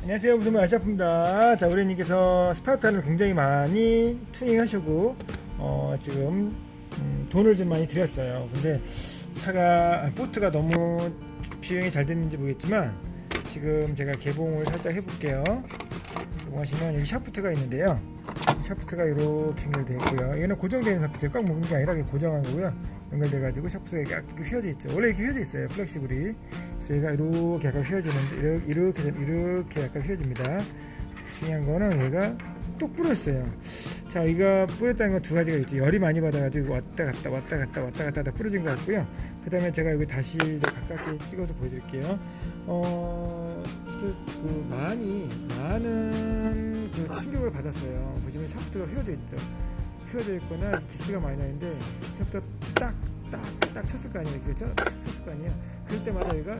안녕하세요. 무슨 아시아프입니다. 자 우리님께서 스파르타를 굉장히 많이 투닝하시고 어, 지금 음, 돈을 좀 많이 들였어요. 근데 차가 아, 보트가 너무 비용이 잘 됐는지 모르겠지만 지금 제가 개봉을 살짝 해볼게요. 개봉하시면 여기 샤프트가 있는데요. 샤프트가 이렇게 연결되어 있고요. 이거는 고정되는 샤프트예요. 꽉 묶는 게 아니라 고정한 거고요 연결돼 가지고 샤프트가 이렇게 휘어져 있죠. 원래 이렇게 휘어져 있어요 플렉시블이. 그래서 얘가 이렇게 약간 휘어지는데 이렇게 이렇게 이렇게 약간 휘어집니다. 중요한 거는 얘가 똑 부러졌어요. 자 이가 부러졌다는 건 두 가지가 있죠. 열이 많이 받아가지고 왔다 갔다 왔다 갔다 왔다 갔다 하다 부러진 것 같고요. 그 다음에 제가 여기 다시 가깝게 찍어서 보여드릴게요. 어, 그, 그 많이 많은 그 충격을 받았어요. 보시면 샤프트가 휘어져 있죠. 휘어져 있거나 기스가 많이 나는데 샤프트가 딱 딱 딱 쳤을 거 아니에요. 그렇죠? 탁 쳤을 거 아니에요. 그럴 때마다 얘가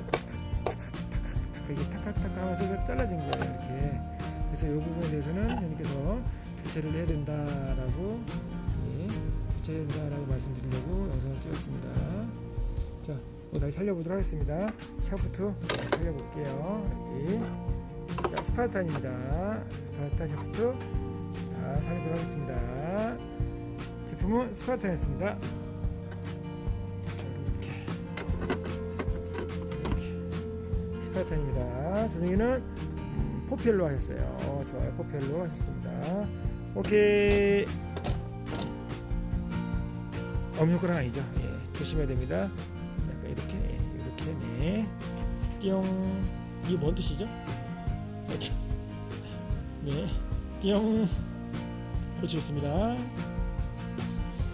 이게 탁탁탁 하면서 잘라진 거예요 이렇게. 그래서 이 부분에 대해서는 형님께서 교체를 해야 된다라고 예, 교체해야 된다라고 말씀드리려고 영상을 찍었습니다. 자 이거 다시 살려보도록 하겠습니다. 샤프트 살려볼게요. 여기. 자 스파르탄입니다. 스파르타 샤프트 자 살리도록 하겠습니다. 제품은 스파르탄이었습니다 스파르탄입니다. 조정이는 음, 포펠로 하셨어요. 어, 좋아요. 포펠로 하셨습니다. 오케이. 엄효과는 아니죠? 예, 조심해야 됩니다. 약간 이렇게 예, 이렇게 네. 띠용 이게 뭔 뜻이죠? 네. 띠용 고치겠습니다.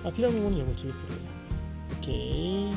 아 필요한 부분은 이거 주기 필요해요. 오케이